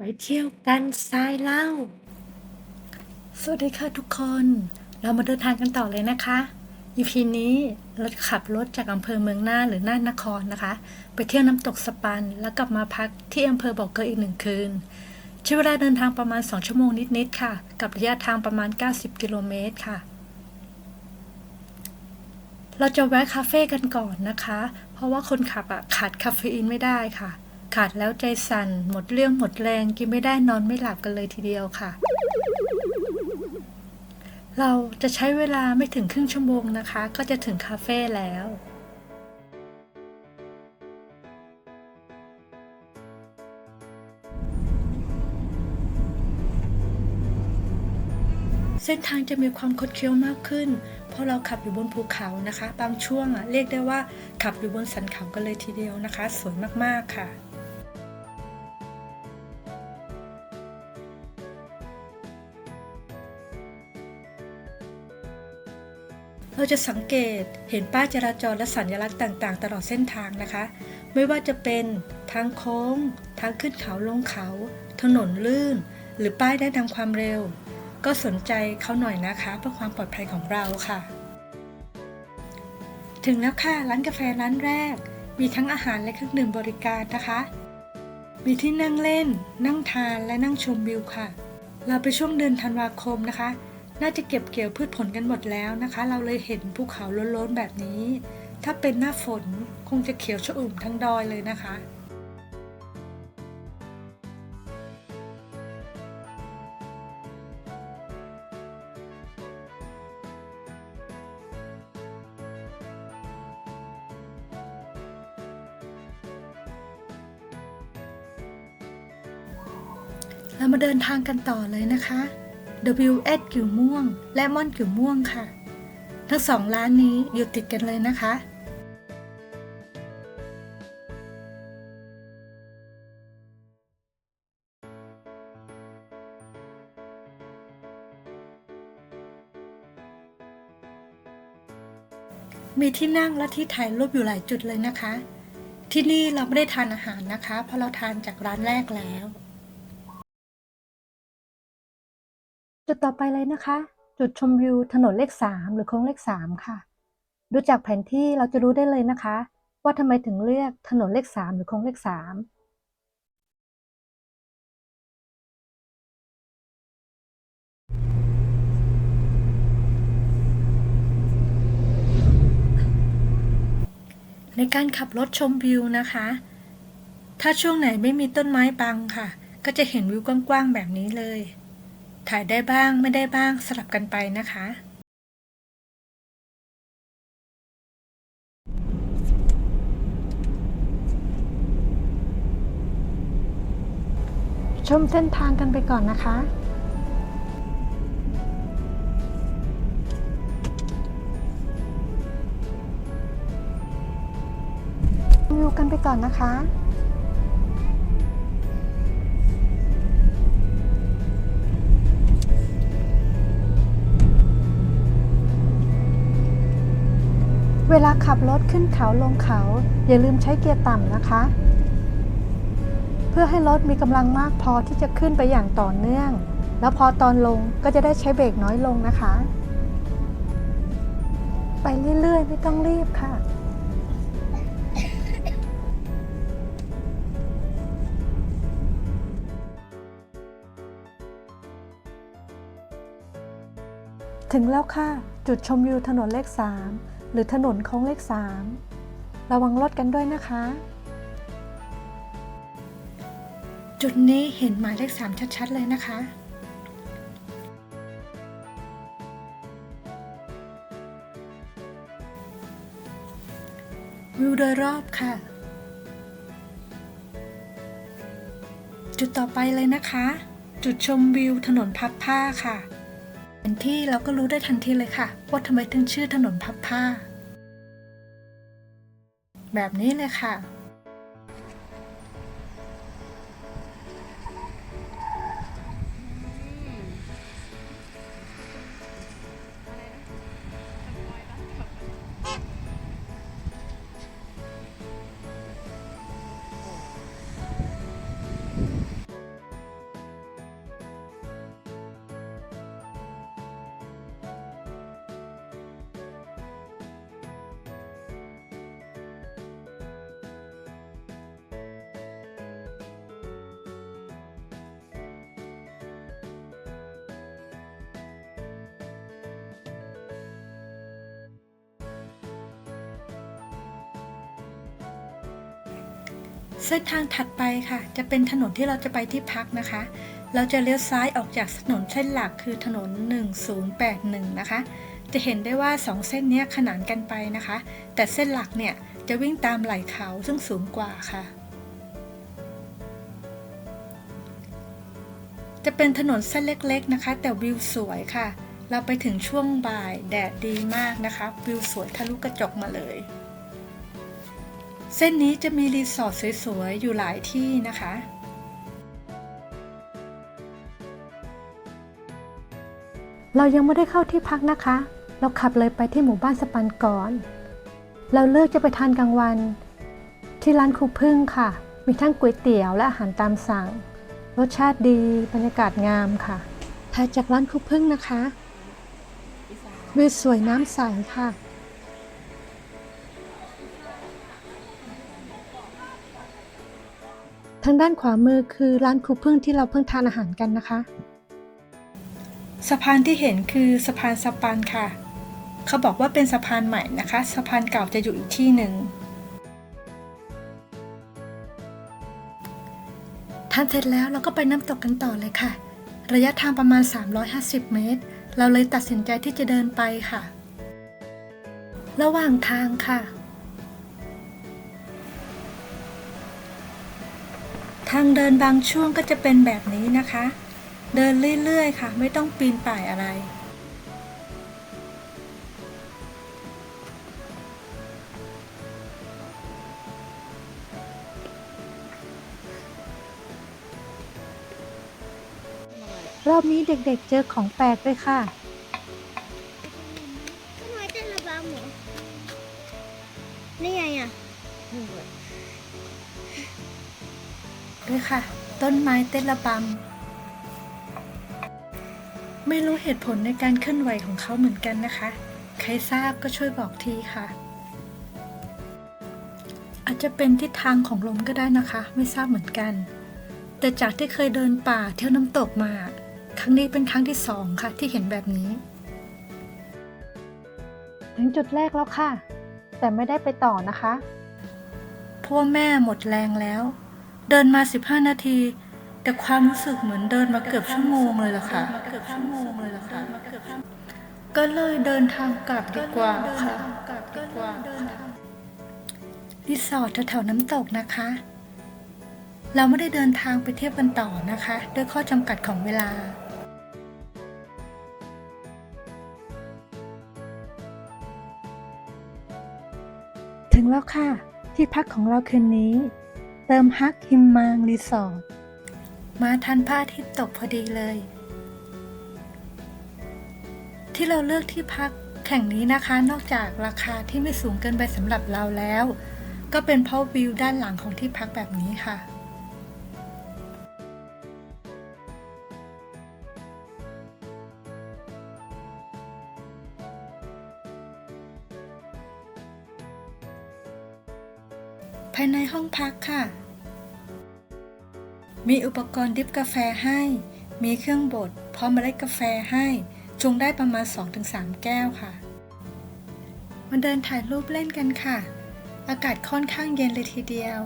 ไปเที่ยวกันทรายเล่า สวัสดีค่ะทุกคน เรามาเดินทางกันต่อเลยนะคะ EP นี้เราจะขับรถจากอำเภอเมืองน่านหรือน่านนครนะคะ ไปเที่ยวน้ำตกสปัน แล้วกลับมาพักที่อำเภอบ่อเกลออีกหนึ่งคืนใช้เวลาเดินทางประมาณ 2 ชั่วโมงนิดๆค่ะ กับระยะทางประมาณ 90 กิโลเมตรค่ะ เราจะแวะคาเฟ่กันก่อนนะคะ เพราะว่าคนขับอะขาดคาเฟอีนไม่ได้ค่ะ ขาดแล้วใจสั่น หมดเรี่ยวหมดแรง กินไม่ได้นอนไม่หลับกันเลยทีเดียวค่ะ เราจะใช้เวลาไม่ถึงครึ่งชั่วโมงนะคะ ก็จะถึงคาเฟ่แล้วเส้นทางจะมีความคดเคี้ยวมากขึ้น เพราะเราขับอยู่บนภูเขานะคะ บางช่วงอะเรียกได้ว่าขับอยู่บนสันเขากันเลยทีเดียวนะคะ สวยมากๆค่ะ จะสังเกตเห็นป้ายจราจรและสัญลักษณ์ต่างๆ ตลอดเส้นทางนะคะ ไม่ว่าจะเป็นทางโค้ง ทางขึ้นเขาลงเขา ถนนลื่น หรือป้ายแนะนำความเร็ว ก็สนใจเขาหน่อยนะคะ เพื่อความปลอดภัยของเราค่ะ ถึงแล้วค่ะร้านกาแฟร้านแรก มีทั้งอาหารและเครื่องดื่มบริการนะคะ มีที่นั่งเล่น นั่งทานและนั่งชมวิวค่ะ เราไปช่วงเดือนธันวาคมนะคะ น่าจะเก็บเกี่ยวพืชผลกันหมดแล้วนะคะ เราเลยเห็นภูเขาล้นๆแบบนี้ ถ้าเป็นหน้าฝนคงจะเขียวชอุ่มทั้งดอยเลยนะคะเรามาเดินทางกันต่อเลยนะคะ WS กิ่วม่วง และม่อนกิ่วม่วงค่ะ ทั้งสองร้านนี้อยู่ติดกันเลยนะคะ มีที่นั่งและที่ถ่ายรูปอยู่หลายจุดเลยนะคะ ที่นี่เราไม่ได้ทานอาหารนะคะ เพราะเราทานจากร้านแรกแล้ว จุดต่อไปเลยนะคะ จุดชมวิวถนนเลข 3 หรือโค้งเลข 3 ค่ะ ดูจากแผนที่เราจะรู้ได้เลยนะคะ ว่าทำไมถึงเลือกถนนเลข 3 หรือโค้งเลข 3ในการขับรถชมวิวนะคะ ถ้าช่วงไหนไม่มีต้นไม้บังค่ะ ก็จะเห็นวิวกว้างๆแบบนี้เลย ถ่ายได้บ้างไม่ได้บ้างสลับกันไปนะคะชมเส้นทางกันไปก่อนนะคะวิวกันไปก่อนนะคะ เวลาขับรถขึ้นเขาลงเขา อย่าลืมใช้เกียร์ต่ำนะคะ เพื่อให้รถมีกำลังมากพอที่จะขึ้นไปอย่างต่อเนื่อง แล้วพอตอนลงก็จะได้ใช้เบรกน้อยลงนะคะ ไปเรื่อยๆ ไม่ต้องรีบค่ะถึงแล้วค่ะ จุดชมวิวถนนเลข 3 รือถนนโค้งเลข 3 ระวังรถกันด้วยนะคะ จุดนี้เห็นหมายเลข 3 ชัด ๆ เลยนะคะ วิวโดยรอบค่ะ จุดต่อไปเลยนะคะ จุดชมวิวถนนพับผ้าค่ะแผนที่เราก็รู้ได้ทันทีเลยค่ะ ว่าทำไมถึงชื่อถนนพับผ้า แบบนี้เลยค่ะ เส้นทางถัดไปค่ะ จะเป็นถนนที่เราจะไปที่พักนะคะ เราจะเลี้ยวซ้ายออกจากถนนเส้นหลักคือถนน 1081 นะคะ จะเห็นได้ว่า 2 เส้นนี้ขนานกันไปนะคะ แต่เส้นหลักเนี่ยจะวิ่งตามไหล่เขาซึ่งสูงกว่าค่ะ จะเป็นถนนเส้นเล็กๆนะคะ แต่วิวสวยค่ะ เราไปถึงช่วงบ่ายแดดดีมากนะคะ วิวสวยทะลุกระจกมาเลย เส้นนี้จะมีรีสอร์ทสวยๆ อยู่หลายที่นะคะ เรายังไม่ได้เข้าที่พักนะคะ เราขับเลยไปที่หมู่บ้านสปันก่อน เราเลือกจะไปทานกลางวัน ที่ร้านครูพึ่งค่ะ มีทั้งก๋วยเตี๋ยวและอาหารตามสั่ง รสชาติดี บรรยากาศงามค่ะถ่ายจากร้านครูพึ่งนะคะวิวสวยน้ำใสค่ะ ทางด้านขวามือคือร้านครูพึ่งที่เราเพิ่งทานอาหารกันนะคะ สะพานที่เห็นคือสะพานสปันค่ะ เขาบอกว่าเป็นสะพานใหม่นะคะ สะพานเก่าจะอยู่อีกที่หนึ่งทานเสร็จแล้วเราก็ไปน้ำตกกันต่อเลยค่ะ ระยะทางประมาณ 350 เมตร เราเลยตัดสินใจที่จะเดินไปค่ะ ระหว่างทางค่ะ ทางเดินบางช่วงก็จะเป็นแบบนี้นะคะ เดินเรื่อยๆค่ะ ไม่ต้องปีนป่ายอะไร รอบนี้เด็กๆเจอของแปลกด้วยค่ะ ยค่ะ ต้นไม้เต้นระบำไม่รู้เหตุผลในการเคลื่อนไหวของเขาเหมือนกันนะคะ ใครทราบก็ช่วยบอกทีค่ะ อาจจะเป็นทิศทางของลมก็ได้นะคะ ไม่ทราบเหมือนกัน แต่จากที่เคยเดินป่าเที่ยวน้ำตกมา ครั้งนี้เป็นครั้งที่สองค่ะ ที่เห็นแบบนี้ถึงจุดแรกแล้วค่ะ แต่ไม่ได้ไปต่อนะคะเพราะว่าแม่หมดแรงแล้ว เดินมา 15 นาที แต่ความรู้สึกเหมือนเดินมาเกือบชั่วโมงเลยล่ะค่ะเกือบชั่วโมงเลยล่ะค่ะ ก็เลยเดินทางกลับดีกว่าค่ะรีสอร์ทแถวๆน้ำตกนะคะ เราไม่ได้เดินทางไปเที่ยวกันต่อนะคะ ด้วยข้อจำกัดของเวลาถึงแล้วค่ะ ที่พักของเราคืนนี้ เติมฮักฮิมมางรีสอร์ทมาทันพระอาทิตย์ตกพอดีเลย ที่เราเลือกที่พักแข่งนี้นะคะ นอกจากราคาที่ไม่สูงเกินไปสำหรับเราแล้ว ก็เป็นเพราะวิวด้านหลังของที่พักแบบนี้ค่ะ ภายในห้องพักค่ะ มีอุปกรณ์ดริบกาแฟให้ มีเครื่องบดพร้อมเมล็ดกาแฟให้ชงได้ประมาณ 2-3 แก้วค่ะ มาเดินถ่ายรูปเล่นกันค่ะ อากาศค่อนข้างเย็นเลยทีเดียว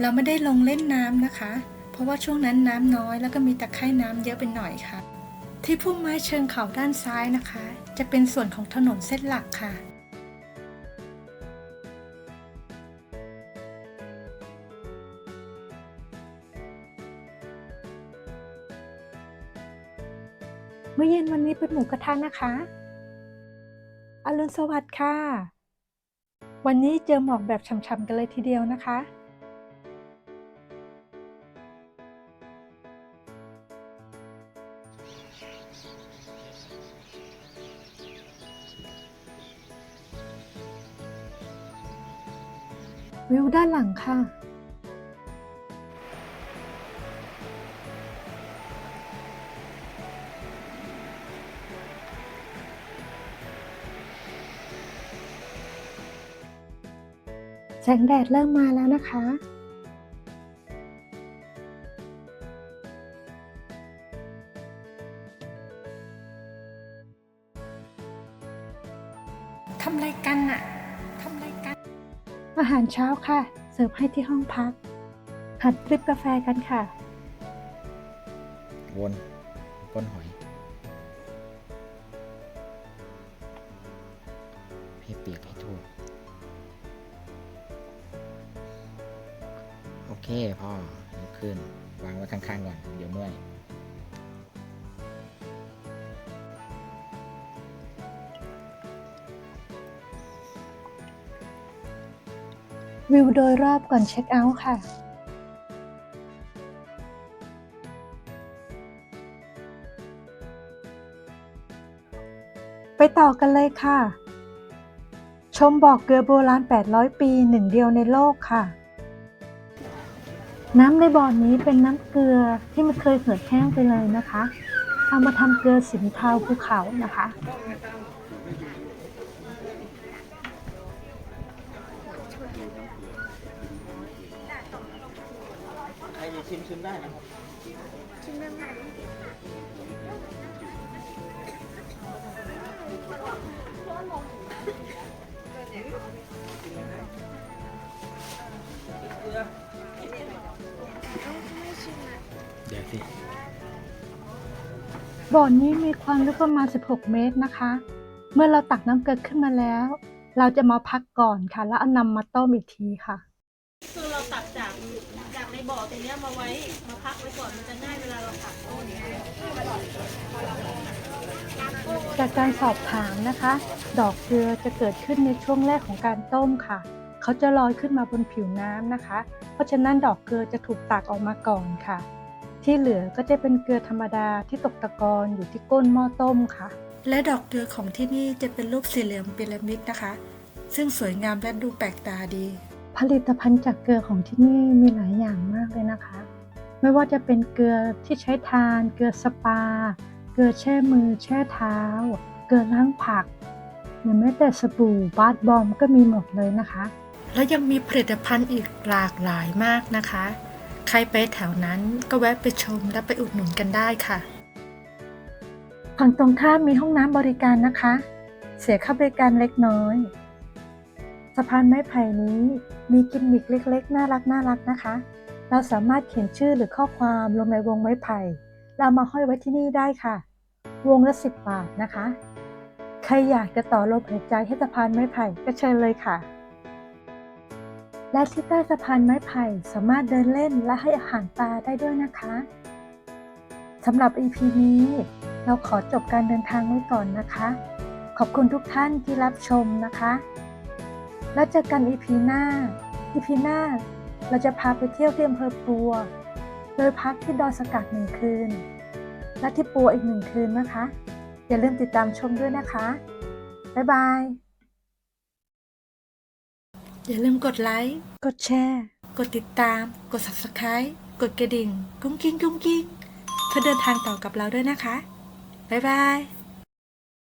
เราไม่ได้ลงเล่นน้ำนะคะ เพราะว่าช่วงนั้นน้ำน้อยแล้วก็มีตะไคร่น้ำเยอะไปหน่อยค่ะ ที่พุ่มไม้เชิงเขาด้านซ้ายนะคะ จะเป็นส่วนของถนนเส้นหลักค่ะ มื่อเย็นวันนี้เป็นหมูกระทะนะคะ อรุณสวัสดิ์ค่ะ วันนี้เจอหมอกแบบฉ่ำๆกันเลยทีเดียวนะคะ วิวด้านหลังค่ะ สงแดดเริ่มมาแล้วนะคะ ทำอะไรกันอะทำอะไรกัน อาหารเช้าค่ะ เสิร์ฟให้ที่ห้องพัก หัดดริปกาแฟกันค่ะ วนก้นหอย เคพ่อยกขึ้น วางไว้ข้างๆก่อน เดี๋ยวเมื่อย วิวโดยรอบก่อนเช็คเอาท์ค่ะไปต่อกันเลยค่ะ ชมบอกเกลือโบราณ 800 ปีหนึ่งเดียวในโลกค่ะ น้ำในบ่อนี้เป็นน้ำเกลือที่มันเคยเหือดแห้งไปเลยนะคะ เอามาทำเกลือสินเทาภูเขานะคะ ใครชิมชิมได้นะครับเดี๋ยว สิบ่อนี้มีความลึกประมาณ 16 เมตรนะคะ เมื่อเราตักน้ำเกลือขึ้นมาแล้ว เราจะมาพักก่อนค่ะ แล้วเอานำมาต้มอีกทีค่ะ คือเราตักจากจากในบ่อตรงเนี้ยมาไว้มาพักไว้ก่อนมันจะง่ายเวลาเราตักต้นจากการสอบถามนะคะ ดอกเกลือจะเกิดขึ้นในช่วงแรกของการต้มค่ะ เขาจะลอยขึ้นมาบนผิวน้ำนะคะ เพราะฉะนั้นดอกเกลือจะถูกตักออกมาก่อนค่ะ ที่เหลือก็จะเป็นเกลือธรรมดาที่ตกตะกอนอยู่ที่ก้นหม้อต้มค่ะ และดอกเกลือของที่นี่จะเป็นรูปสี่เหลี่ยมพีระมิดนะคะ ซึ่งสวยงามและดูแปลกตาดี ผลิตภัณฑ์จากเกลือของที่นี่มีหลายอย่างมากเลยนะคะ ไม่ว่าจะเป็นเกลือที่ใช้ทาน เกลือสปา เกลือแช่มือ แช่เท้า เกลือล้างผักหรือแม้แต่สบู่บาธบอมก็มีหมดเลยนะคะ แล้วยังมีผลิตภัณฑ์อีกหลากหลายมากนะคะ ใครไปแถวนั้นก็แวะไปชมและไปอุดหนุนกันได้ค่ะฝั่งตรงข้ามมีห้องน้ำบริการนะคะ เสียค่าบริการเล็กน้อย สะพานไม้ไผ่นี้มีกิมมิคเล็กๆ น่ารักน่ารักนะคะ เราสามารถเขียนชื่อหรือข้อความลงในวงไม้ไผ่เอามาห้อยไว้ที่นี่ได้ค่ะ วงละสิบบาทนะคะ ใครอยากจะต่อลมหายใจให้สะพานไม้ไผ่ก็เชิญเลยค่ะ และที่ใต้สะพานไม้ไผ่สามารถเดินเล่นและให้อาหารปลาได้ด้วยนะคะสำหรับ EP นี้ เราขอจบการเดินทางไว้ก่อนนะคะ ขอบคุณทุกท่านที่รับชมนะคะ แล้วเจอกัน EP หน้า EP หน้า เราจะพาไปเที่ยวที่อำเภอปัว โดยพักที่ดอสกัดหนึ่งคืน และที่ปัวอีกหนึ่งคืนนะคะ อย่าลืมติดตามชมด้วยนะคะ บ๊ายบาย อย่าลืมกดไลค์ กดแชร์ กดติดตาม กด subscribe กดกระดิ่ง กุ้งกิ้งกุ้งกิ้งเพื่อเดินทางต่อกับเราด้วยนะคะ บ๊ายบาย